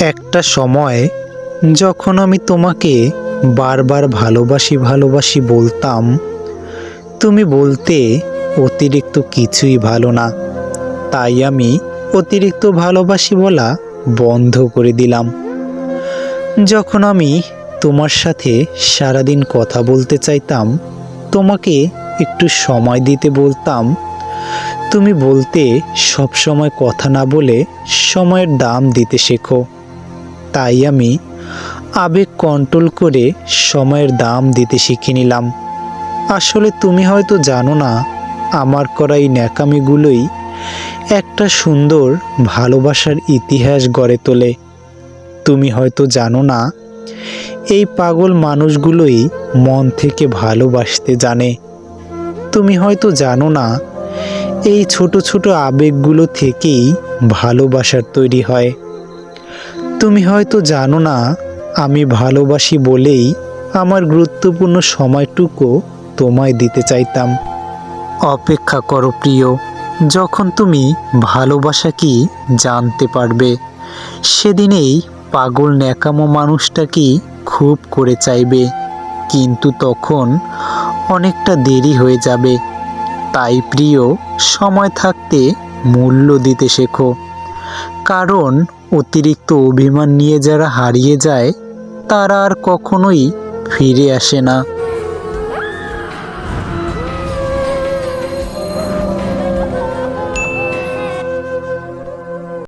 একটা সময় যখন আমি তোমাকে বারবার ভালোবাসি ভালোবাসি বলতাম, তুমি বলতে অতিরিক্ত কিছুই ভালো না। তাই আমি অতিরিক্ত ভালোবাসি বলা বন্ধ করে দিলাম। যখন আমি তোমার সাথে সারাদিন কথা বলতে চাইতাম, তোমাকে একটু সময় দিতে বলতাম তুমি বলতে সব সময় কথা না বলে সময়ের দাম দিতে শেখো। তাই আমি আবেগ কন্ট্রোল করে সময়ের দাম দিতে শিখে নিলাম। আসলে তুমি হয়তো জানো না, আমার করা এই ন্যাকামিগুলোই একটা সুন্দর, ভালোবাসার ইতিহাস গড়ে তোলে। তুমি হয়তো জানো না, এই পাগল মানুষগুলোই মন থেকে ভালোবাসতে জানে। তুমি হয়তো জানো না এই ছোট ছোট আবেগগুলো থেকেই ভালোবাসার তৈরি হয়। তুমি হয়তো জানো না, আমি ভালোবাসি বলেই আমার গুরুত্বপূর্ণ সময়টুকু তোমায় দিতে চাইতাম। অপেক্ষা করো প্রিয়, যখন তুমি ভালোবাসা কি জানতে পারবে? সেদিনেই পাগল ন্যাকামো মানুষটা কি খুব করে চাইবে? কিন্তু তখন অনেকটা দেরি হয়ে যাবে। তাই প্রিয়, সময় থাকতে মূল্য দিতে শেখো। কারণ অতিরিক্ত অভিমান নিয়ে যারা হারিয়ে যায়, তারা আর কখনোই ফিরে আসে না।